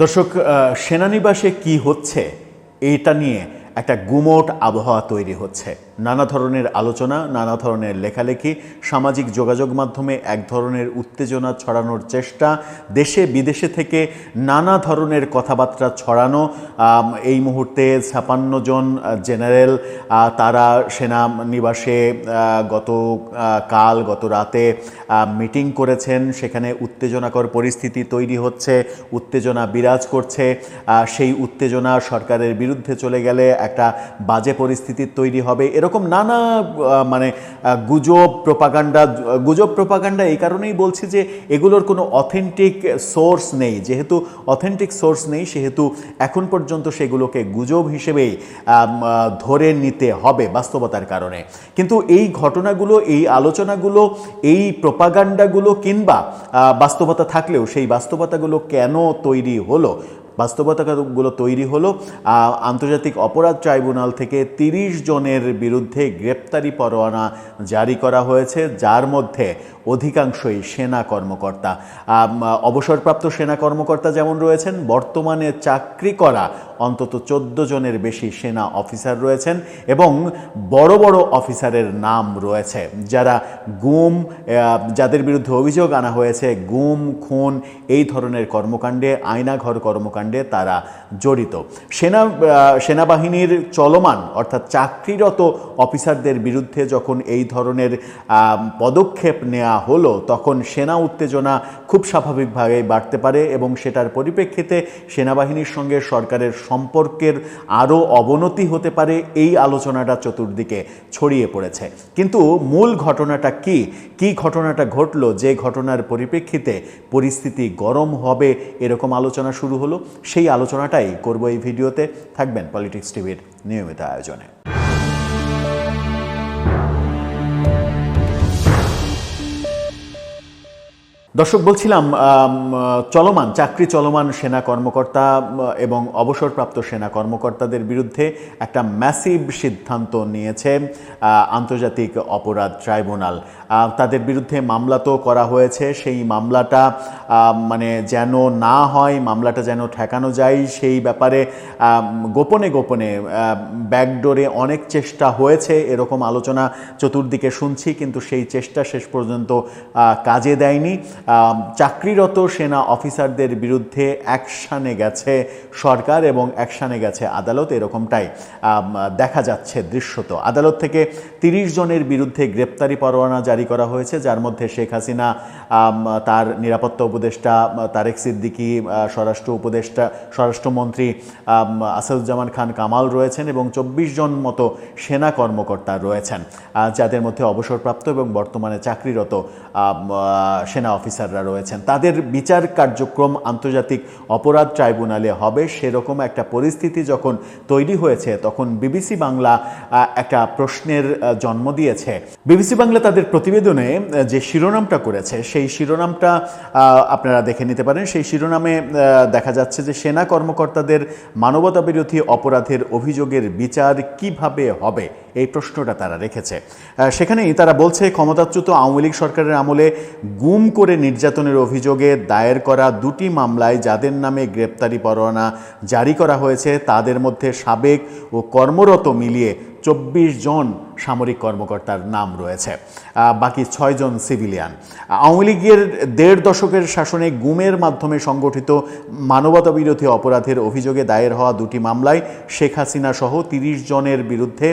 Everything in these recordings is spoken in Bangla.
দর্শক সেনানিবাসে কি হচ্ছে? এটা নিয়ে একটা গুমট আবহাওয়া তৈরি হচ্ছে। নানা ধরনের আলোচনা, নানা ধরনের লেখালেখি, সামাজিক যোগাযোগ মাধ্যমে এক ধরনের উত্তেজনা ছড়ানোর চেষ্টা, দেশে বিদেশে থেকে নানা ধরনের কথাবার্তা ছড়ানো এই মুহূর্তে ছাপান্ন জন জেনারেল তারা সেনা নিবাসে গত কাল, গত রাতে মিটিং করেছেন। সেখানে উত্তেজনাকর পরিস্থিতি তৈরি হচ্ছে, উত্তেজনা বিরাজ করছে। সেই উত্তেজনা সরকারের বিরুদ্ধে চলে গেলে একটা বাজে পরিস্থিতি তৈরি হবে। এরকম নানা মানে গুজব প্রপাগান্ডা গুজব প্রপাগান্ডা এই কারণেই বলছি যে এগুলোর কোনো অথেন্টিক সোর্স নেই। যেহেতু অথেন্টিক সোর্স নেই, সেহেতু এখন পর্যন্ত সেগুলোকে গুজব হিসেবেই ধরে নিতে হবে বাস্তবতার কারণে। কিন্তু এই ঘটনাগুলো, এই আলোচনাগুলো, এই প্রপাগান্ডাগুলো কিংবা বাস্তবতা থাকলেও সেই বাস্তবতাগুলো কেন তৈরি হলো? বাস্তবতাগুলো তৈরি হলো। আন্তর্জাতিক অপরাধ ট্রাইব্যুনাল থেকে তিরিশ জনের বিরুদ্ধে গ্রেপ্তারি পরোয়ানা জারি করা হয়েছে, যার মধ্যে অধিকাংশই সেনা কর্মকর্তা। অবসরপ্রাপ্ত সেনা কর্মকর্তা যেমন রয়েছেন, বর্তমানে চাকরি করা অন্তত চোদ্দ জনের বেশি সেনা অফিসার রয়েছেন এবং বড় বড় অফিসারের নাম রয়েছে, যারা গুম যাদের বিরুদ্ধে অভিযোগ আনা হয়েছে, গুম, খুন এই ধরনের কর্মকাণ্ডে আয়নাঘর কর্মকাণ্ডে তারা জড়িত। সেনা সেনাবাহিনীর চলমান, অর্থাৎ চাকরিরত অফিসারদের বিরুদ্ধে যখন এই ধরনের পদক্ষেপ নেওয়া হলো, তখন সেনা উত্তেজনা খুব স্বাভাবিকভাবে বাড়তে পারে এবং সেটার পরিপ্রেক্ষিতে সেনাবাহিনীর সঙ্গে সরকারের সম্পর্কের আরও অবনতি হতে পারে এই আলোচনাটা চতুর্দিকে ছড়িয়ে পড়েছে। কিন্তু মূল ঘটনাটা কি? কি ঘটনাটা ঘটলো? যে ঘটনার পরিপ্রেক্ষিতে পরিস্থিতি গরম হবে এরকম আলোচনা শুরু হলো? সেই আলোচনাটাই করব এই ভিডিওতে। থাকবেন পলিটিক্স টিভির নিয়মিত আয়োজনে। দর্শক, বলছিলাম চলমান, চাকরি চলমান সেনা কর্মকর্তা এবং অবসরপ্রাপ্ত সেনা কর্মকর্তাদের বিরুদ্ধে একটা ম্যাসিভ সিদ্ধান্ত নিয়েছে আন্তর্জাতিক অপরাধ ট্রাইব্যুনাল। তাদের বিরুদ্ধে মামলা তো করা হয়েছে। সেই মামলাটা মানে যেন না হয়, মামলাটা যেন ঠেকানো যায়, সেই ব্যাপারে গোপনে গোপনে ব্যাকডোরে অনেক চেষ্টা হয়েছে। এরকম আলোচনা চতুর্দিকে শুনছি, কিন্তু সেই চেষ্টা শেষ পর্যন্ত কাজে দেয়নি। চাকরিরত সেনা অফিসারদের বিরুদ্ধে অ্যাকশানে গেছে সরকার এবং অ্যাকশানে গেছে আদালত। এরকমটাই দেখা যাচ্ছে দৃশ্যত। আদালত থেকে তিরিশ জনের বিরুদ্ধে গ্রেপ্তারি পরোয়ানা জারি করা হয়েছে, যার মধ্যে শেখ হাসিনা তার নিরাপত্তা উপদেষ্টা, তারেক সিদ্দিকী স্বরাষ্ট্র উপদেষ্টা, স্বরাষ্ট্রমন্ত্রী আসাদুজ্জামান খান কামাল রয়েছেন এবং চব্বিশ জন মতো সেনা কর্মকর্তা রয়েছেন। যাদের মধ্যে অবসরপ্রাপ্ত এবং বর্তমানে চাকরিরত সেনা অফিসাররা রয়েছেন। তাদের বিচার কার্যক্রম আন্তর্জাতিক অপরাধ ট্রাইব্যুনালে হবে। সেরকম একটা পরিস্থিতি যখন তৈরি হয়েছে, তখন বিবিসি বাংলা একটা প্রশ্নের জন্ম দিয়েছে। বিবিসি বাংলা তাদের প্রতিবেদনে যে শিরোনামটা করেছে, সেই শিরোনামটা আপনারা দেখে নিতে পারেন। সেই শিরোনামে দেখা যাচ্ছে যে সেনা কর্মকর্তাদের মানবতা বিরোধী অপরাধের অভিযোগের বিচার কীভাবে হবে, এই প্রশ্নটা তারা রেখেছে। সেখানেই তারা বলছে, ক্ষমতাচ্যুত আওয়ামী লীগ সরকারের আমলে গুম করে নির্যাতনের অভিযোগে দায়ের করা দুটি মামলায় যাদের নামে গ্রেপ্তারি পরোয়ানা জারি করা হয়েছে, তাদের মধ্যে সাবেক ও কর্মরত মিলিয়ে চব্বিশ জন সামরিক কর্মকর্তার নাম রয়েছে। বাকি ছয়জন সিভিলিয়ান। আওয়ামী লীগের দেড় দশকের শাসনে গুমের মাধ্যমে সংগঠিত মানবতা বিরোধী অপরাধের অভিযোগে দায়ের হওয়া দুটি মামলায় শেখ হাসিনা সহ তিরিশ জনের বিরুদ্ধে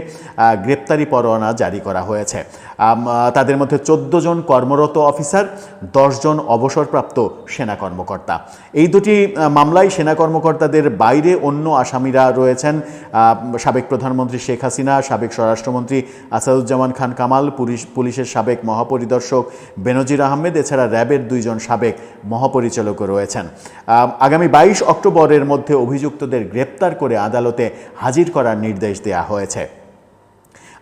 গ্রেপ্তারি পরোয়ানা জারি করা হয়েছে। তাদের মধ্যে চোদ্দ জন কর্মরত অফিসার জন অবসরপ্রাপ্ত সেনা কর্মকর্তা। এই দুটি মামলায় সেনা কর্মকর্তাদের বাইরে অন্য আসামিরা রয়েছেন। সাবেক প্রধানমন্ত্রী শেখ হাসিনা, সাবেক স্বরাষ্ট্রমন্ত্রী আসাদুজ্জামান খান কামাল, পুলিশ, পুলিশের সাবেক মহাপরিদর্শক বেনজির আহমেদ, এছাড়া র্যাবের দুইজন সাবেক মহাপরিচালকও রয়েছেন। আগামী বাইশ অক্টোবরের মধ্যে অভিযুক্তদের গ্রেপ্তার করে আদালতে হাজির করার নির্দেশ দেওয়া হয়েছে।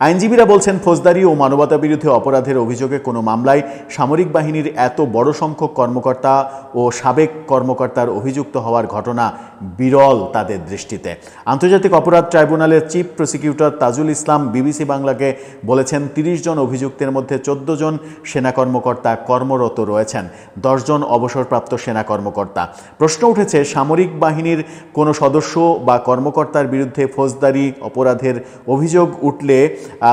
আইনজীবীরা বলছেন, ফৌজদারি ও মানবতা বিরুদ্ধে অপরাধের অভিযোগে কোনো মামলায় সামরিক বাহিনীর এত বড় সংখ্যক কর্মকর্তা ও সাবেক কর্মকর্তার অভিযুক্ত হওয়ার ঘটনা বিরল তাদের দৃষ্টিতে। আন্তর্জাতিক অপরাধ ট্রাইব্যুনালের chief prosecutor Tajul Islam BBC বাংলাকে বলেছেন, তিরিশ জন অভিযুক্তের মধ্যে চোদ্দ জন সেনা কর্মকর্তা কর্মরত রয়েছেন দশজন অবসরপ্রাপ্ত সেনা কর্মকর্তা। প্রশ্ন উঠেছে, সামরিক বাহিনীর কোনো সদস্য বা কর্মকর্তার বিরুদ্ধে ফৌজদারি অপরাধের অভিযোগ উঠলে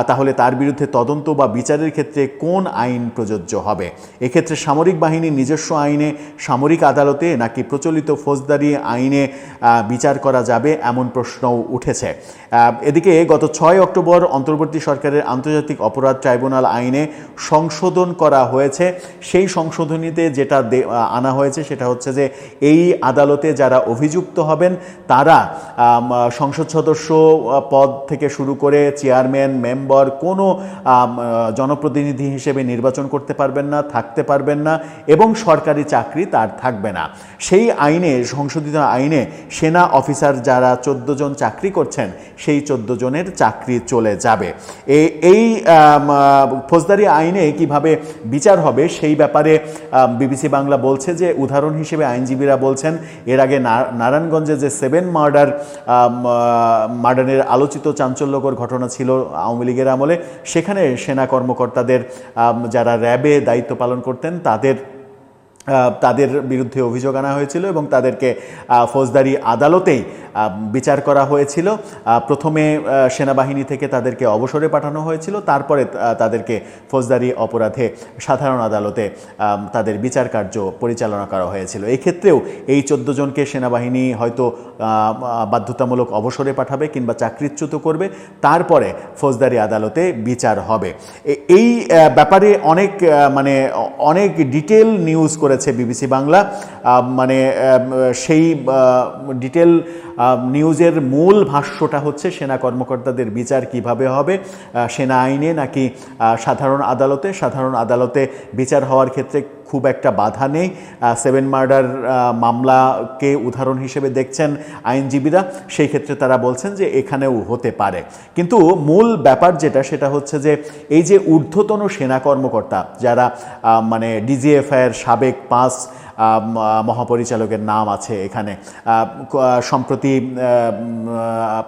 তাহলে তার বিরুদ্ধে তদন্ত বা বিচারের ক্ষেত্রে কোন আইন প্রযোজ্য হবে? এক্ষেত্রে সামরিক বাহিনীর নিজস্ব আইনে সামরিক আদালতে নাকি প্রচলিত ফৌজদারি আইনে বিচার করা যাবে এমন প্রশ্নও উঠেছে। এদিকে গত ছয় অক্টোবর অন্তর্বর্তী সরকারের আন্তর্জাতিক অপরাধ ট্রাইব্যুনাল আইনে সংশোধন করা হয়েছে। সেই সংশোধনীতে যেটা আনা হয়েছে সেটা হচ্ছে যে এই আদালতে যারা অভিযুক্ত হবেন তারা সংসদ সদস্য পদ থেকে শুরু করে চেয়ারম্যান মেম্বার কোনো জনপ্রতিনিধি হিসেবে নির্বাচন করতে পারবেন না, থাকতে পারবেন না এবং সরকারি চাকরি তার থাকবে না। সেই আইনে, সংশোধিত আইনে সেনা অফিসার যারা চোদ্দ জন চাকরি করছেন, সেই চোদ্দ জনের চাকরি চলে যাবে। এই ফৌজদারি আইনে কীভাবে বিচার হবে সেই ব্যাপারে বিবিসি বাংলা বলছে যে, উদাহরণ হিসেবে আইনজীবীরা বলছেন, এর আগে নারায়ণগঞ্জে যে সেভেন মার্ডার মার্ডারের আলোচিত চাঞ্চল্যকর ঘটনা ছিল আওয়ামী লীগের আমলে সেখানে সেনা কর্মকর্তাদের যারা র্যাবে দায়িত্ব পালন করতেন, তাদের তাদের বিরুদ্ধে অভিযোগ আনা হয়েছিল এবং তাদেরকে ফৌজদারি আদালতেই বিচার করা হয়েছিল। প্রথমে সেনাবাহিনী থেকে তাদেরকে অবসরে পাঠানো হয়েছিল। তারপরে তাদেরকে ফৌজদারি অপরাধে সাধারণ আদালতে তাদের বিচার কার্য পরিচালনা করা হয়েছিল। এই ক্ষেত্রেও এই চোদ্দ জনকে সেনাবাহিনী হয়তো বাধ্যতামূলক অবসরে পাঠাবে কিংবা চাকরিচ্যুত করবে। তারপরে ফৌজদারি আদালতে বিচার হবে। এই ব্যাপারে অনেক মানে অনেক ডিটেল নিউজ করেছে বিবিসি বাংলা। মানে সেই ডিটেল নিউজের মূল ভাষ্যটা হচ্ছে, সেনা কর্মকর্তাদের বিচার কীভাবে হবে সেনা আইনে নাকি সাধারণ আদালতে? সাধারণ আদালতে বিচার হওয়ার ক্ষেত্রে খুব একটা বাধা নেই। সেভেন মার্ডার মামলাকে উদাহরণ হিসেবে দেখছেন আইনজীবীরা। সেই ক্ষেত্রে তারা বলছেন যে এখানেও হতে পারে। কিন্তু মূল ব্যাপার যেটা, সেটা হচ্ছে যে এই যে ঊর্ধ্বতন সেনা কর্মকর্তা, যারা মানে ডিজিএফআইয়ের সাবেক পাঁচ মহাপরিচালকের নাম আছে এখানে। সম্প্রতি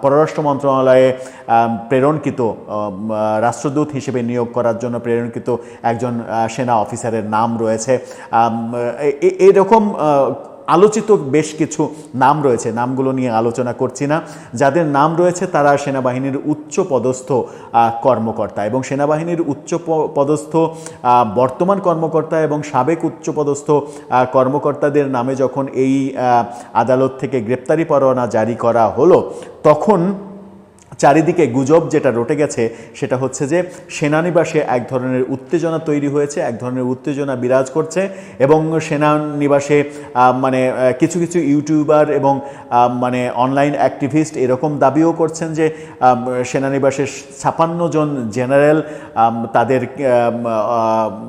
পররাষ্ট্র মন্ত্রণালয়ে প্রেরণকৃত রাষ্ট্রদূত হিসেবে নিয়োগ করার জন্য প্রেরণকৃত একজন সেনা অফিসারের নাম রয়েছে। এরকম আলোচিত বেশ কিছু নাম রয়েছে। নামগুলো নিয়ে আলোচনা করছি না। যাদের নাম রয়েছে তারা সেনাবাহিনীর উচ্চ পদস্থ কর্মকর্তা এবং সেনাবাহিনীর উচ্চ পদস্থ বর্তমান কর্মকর্তা এবং সাবেক উচ্চ পদস্থ কর্মকর্তাদের নামে যখন এই আদালত থেকে গ্রেপ্তারি পরোয়ানা জারি করা হলো, তখন চারিদিকে গুজব যেটা রটে গেছে, সেটা হচ্ছে যে সেনানিবাসে এক ধরনের উত্তেজনা তৈরি হয়েছে, এক ধরনের উত্তেজনা বিরাজ করছে এবং সেনানিবাসে মানে কিছু কিছু ইউটিউবার এবং মানে অনলাইন অ্যাক্টিভিস্ট এরকম দাবিও করছেন যে সেনানিবাসের ছাপান্ন জন জেনারেল তাদের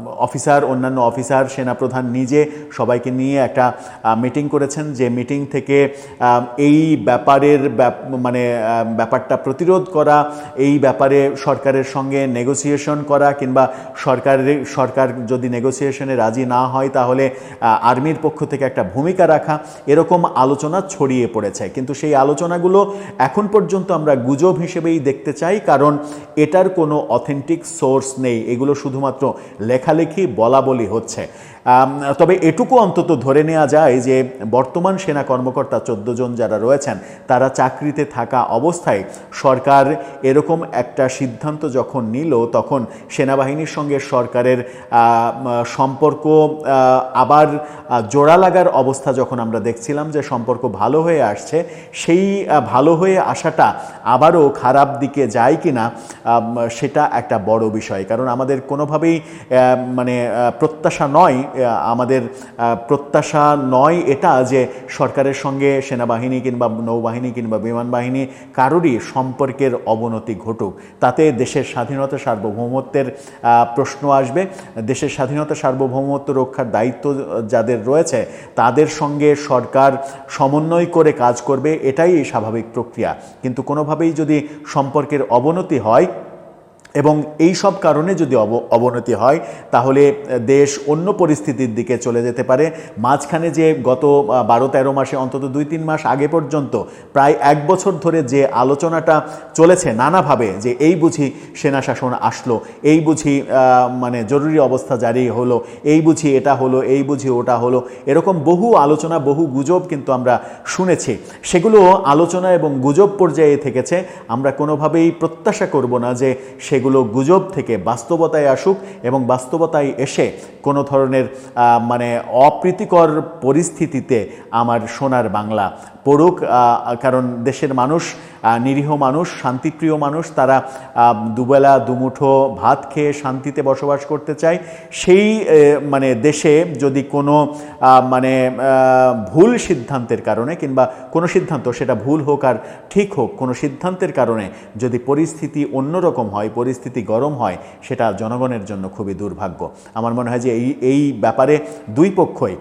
অফিসার, অন্যান্য অফিসার, সেনাপ্রধান নিজে সবাইকে নিয়ে একটা মিটিং করেছেন। যে মিটিং থেকে এই ব্যাপারের ব্যাপ- মানে ব্যাপারটা ব্যাপারটা প্রতিরোধ করা, এই ব্যাপারে সরকারের সঙ্গে নেগোসিয়েশন করা কিংবা সরকারের, সরকার যদি নেগোসিয়েশনে রাজি না হয় তাহলে আর্মির পক্ষ থেকে একটা ভূমিকা রাখা, এরকম আলোচনা ছড়িয়ে পড়েছে। কিন্তু সেই আলোচনাগুলো এখন পর্যন্ত আমরা গুজব হিসেবেই দেখতে চাই, কারণ এটার কোনো অথেন্টিক সোর্স নেই। এগুলো শুধুমাত্র লেখালেখি বলা বলি হচ্ছে। তবে এটুকু অন্তত ধরে নেওয়া যায় যে, বর্তমান সেনা কর্মকর্তা চোদ্দ জন যারা রয়েছেন, তারা চাকরিতে থাকা অবস্থায় সরকার এরকম একটা সিদ্ধান্ত যখন নিল, তখন সেনাবাহিনীর সঙ্গে সরকারের সম্পর্ক আবার জোড়া লাগার অবস্থা যখন আমরা দেখছিলাম যে সম্পর্ক ভালো হয়ে আসছে, সেই ভালো হয়ে আসাটা আবারও খারাপ দিকে যায় কি না সেটা একটা বড় বিষয়। কারণ আমাদের কোনোভাবেই মানে প্রত্যাশা নয় আমাদের প্রত্যাশা নয় এটা যে সরকারের সঙ্গে সেনাবাহিনী কিংবা নৌবাহিনী কিংবা বিমান বাহিনী কারোরই সম্পর্কের অবনতি ঘটুক, তাতে দেশের স্বাধীনতা সার্বভৌমত্বের প্রশ্ন আসবে। দেশের স্বাধীনতা সার্বভৌমত্ব রক্ষার দায়িত্ব যাদের রয়েছে, তাদের সঙ্গে সরকার সমন্বয় করে কাজ করবে, এটাই স্বাভাবিক প্রক্রিয়া। কিন্তু কোনোভাবেই যদি সম্পর্কের অবনতি হয় এবং এই সব কারণে যদি অব- অবনতি হয়, তাহলে দেশ অন্য পরিস্থিতির দিকে চলে যেতে পারে। মাঝখানে যে গত বারো তেরো মাসে, অন্তত দুই তিন মাস আগে পর্যন্ত, প্রায় এক বছর ধরে যে আলোচনাটা চলেছে নানাভাবে, যে এই বুঝি সেনা শাসন আসলো, এই বুঝি মানে জরুরি অবস্থা জারি হলো, এই বুঝি এটা হলো, এই বুঝি ওটা হলো, এরকম বহু আলোচনা, বহু গুজব কিন্তু আমরা শুনেছি। সেগুলো আলোচনা এবং গুজব পর্যায়ে থেকেছে। আমরা কোনোভাবেই প্রত্যাশা করব না যে সেগুলো গুজব থেকে বাস্তবতায় আসুক এবং বাস্তবতায় এসে কোনো ধরনের মানে অপ্রীতিকর পরিস্থিতিতে আমার সোনার বাংলা পড়ুক কারণ দেশের মানুষ নিরীহ মানুষ, শান্তিপ্রিয় মানুষ, তারা দুবেলা, দুমুঠো ভাত খেয়ে শান্তিতে বসবাস করতে চায়। সেই মানে দেশে যদি কোনো মানে ভুল সিদ্ধান্তের কারণে কিংবা কোনো সিদ্ধান্ত, সেটা ভুল হোক আর ঠিক হোক, কোনো সিদ্ধান্তের কারণে যদি পরিস্থিতি অন্যরকম হয়, পরিস্থিতি গরম হয়, সেটা জনগণের জন্য খুবই দুর্ভাগ্য। আমার মনে হয় যে এই এই ব্যাপারে দুই পক্ষই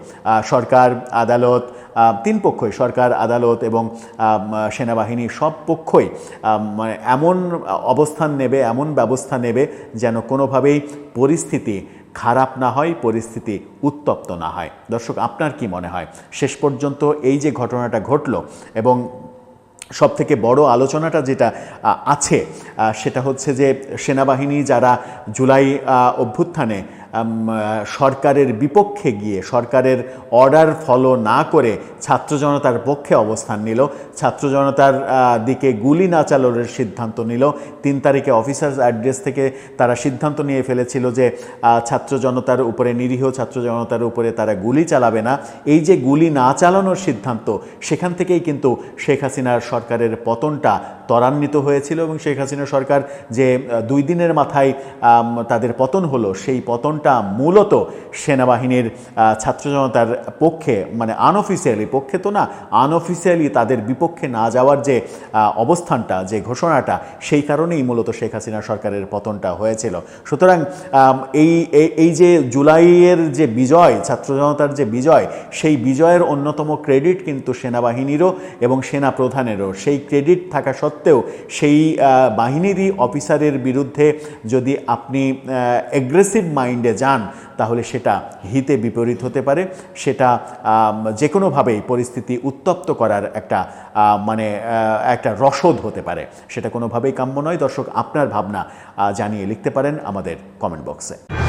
সরকার, আদালত তিন পক্ষই, সরকার, আদালত এবং সেনাবাহিনী সব পক্ষই মানে এমন অবস্থান নেবে, এমন ব্যবস্থা নেবে যেন কোনোভাবেই পরিস্থিতি খারাপ না হয়, পরিস্থিতি উত্তপ্ত না হয়। দর্শক, আপনার কি মনে হয়? শেষ পর্যন্ত এই যে ঘটনাটা ঘটলো এবং সব থেকে বড় আলোচনাটা যেটা আছে সেটা হচ্ছে যে সেনাবাহিনী যারা জুলাই অভ্যুত্থানে সরকারের বিপক্ষে গিয়ে, সরকারের অর্ডার ফলো না করে ছাত্র জনতার পক্ষে অবস্থান নিল। ছাত্র জনতার দিকে গুলি না চালানোর সিদ্ধান্ত নিল। তিন তারিখে অফিসার্স অ্যাড্রেস থেকে তারা সিদ্ধান্ত নিয়ে ফেলেছিল যে ছাত্র জনতার উপরে নিরীহ, ছাত্র জনতার উপরে তারা গুলি চালাবে না। এই যে গুলি না চালানোর সিদ্ধান্ত, সেখান থেকেই কিন্তু শেখ হাসিনার সরকারের পতনটা ত্বরান্বিত হয়েছিল এবং শেখ হাসিনা সরকার যে দুই দিনের মাথায় তাদের পতন হলো, সেই পতনটা মূলত সেনাবাহিনীর ছাত্র জনতার পক্ষে মানে আনঅফিসিয়ালি পক্ষে তো না আনঅফিসিয়ালি তাদের বিপক্ষে না যাওয়ার যে অবস্থানটা, যে ঘোষণাটা, সেই কারণেই মূলত শেখ হাসিনা সরকারের পতনটা হয়েছিল। সুতরাং এই এই- এই যে জুলাইয়ের যে বিজয়, ছাত্র জনতার যে বিজয়, সেই বিজয়ের অন্যতম ক্রেডিট কিন্তু সেনাবাহিনীরও এবং সেনা প্রধানেরও সেই ক্রেডিট থাকা সত্ত্বেও সেই বাহিনীরই অফিসারের বিরুদ্ধে যদি আপনি অ্যাগ্রেসিভ মাইন্ডে যান, তাহলে সেটা হিতে বিপরীত হতে পারে। সেটা যে কোনোভাবেই পরিস্থিতি উত্তপ্ত করার একটা মানে একটা রসদ হতে পারে। সেটা কোনোভাবেই কাম্য নয়। দর্শক, আপনার ভাবনা জানিয়ে লিখতে পারেন আমাদের কমেন্ট বক্সে।